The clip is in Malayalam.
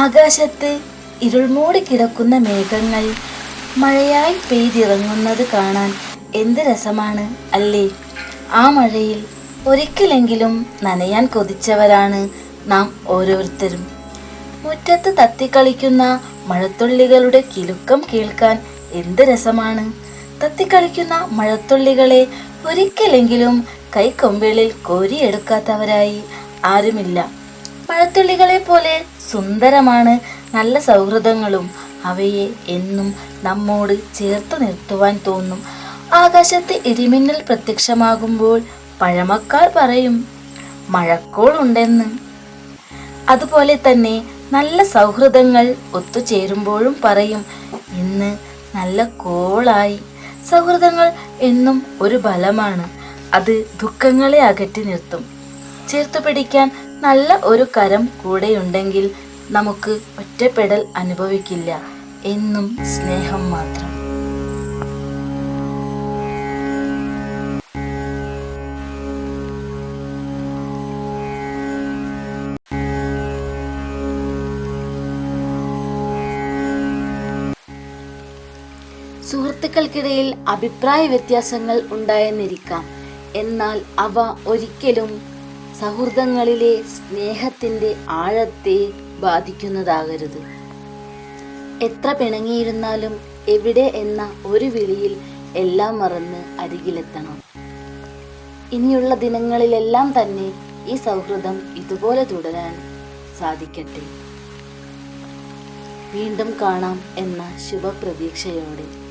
ആകാശത്ത് ഇരുൾമൂടി കിടക്കുന്ന മേഘങ്ങൾ മഴയായി പെയ്തിറങ്ങുന്നത് കാണാൻ എന്ത് രസമാണ് അല്ലേ? ആ മഴയിൽ ഒരിക്കലെങ്കിലും നനയാൻ കൊതിച്ചവരാണ് നാം ഓരോരുത്തരും. മുറ്റത്ത് തത്തിക്കളിക്കുന്ന മഴത്തുള്ളികളുടെ കിലുക്കം കേൾക്കാൻ എന്ത് രസമാണ്? തത്തിക്കളിക്കുന്ന മഴത്തുള്ളികളെ ഒരിക്കലെങ്കിലും കൈക്കൊമ്പിളിൽ കോരിയെടുക്കാത്തവരായി ആരുമില്ല. മഴത്തുള്ളികളെ പോലെ സുന്ദരമാണ് നല്ല സൗഹൃദങ്ങളും. അവയെ എന്നും നമ്മോട് ചേർത്ത് നിർത്തുവാൻ തോന്നും. ആകാശത്ത് ഇടിമിന്നൽ പ്രത്യക്ഷമാകുമ്പോൾ പഴമക്കാർ പറയും മഴക്കോൾ ഉണ്ടെന്ന്. അതുപോലെ തന്നെ നല്ല സൗഹൃദങ്ങൾ ഒത്തുചേരുമ്പോഴും പറയും ഇന്ന് നല്ല കോളായി. സൗഹൃദങ്ങൾ എന്നും ഒരു ബലമാണ്. അത് ദുഃഖങ്ങളെ അകറ്റി നിർത്തും. ചേർത്തു പിടിക്കാൻ നല്ല ഒരു കരം കൂടെയുണ്ടെങ്കിൽ നമുക്ക് ഒറ്റപ്പെടൽ അനുഭവിക്കില്ല എന്നും സ്നേഹം മാത്രം. സുഹൃത്തുക്കൾക്കിടയിൽ അഭിപ്രായ വ്യത്യാസങ്ങൾ ഉണ്ടായെന്നിരിക്കാം. എന്നാൽ അവ ഒരിക്കലും സൗഹൃദങ്ങളിലെ സ്നേഹത്തിന്റെ ആഴത്തെ ബാധിക്കുന്നതാകരുത്. എത്ര പിണങ്ങിയിരുന്നാലും എവിടെ എന്ന ഒരു വിളിയിൽ എല്ലാം മറന്ന് അരികിലെത്തണം. ഇനിയുള്ള ദിനങ്ങളിലെല്ലാം തന്നെ ഈ സൗഹൃദം ഇതുപോലെ തുടരാൻ സാധിക്കട്ടെ. വീണ്ടും കാണാം എന്ന ശുഭപ്രതീക്ഷയോടെ.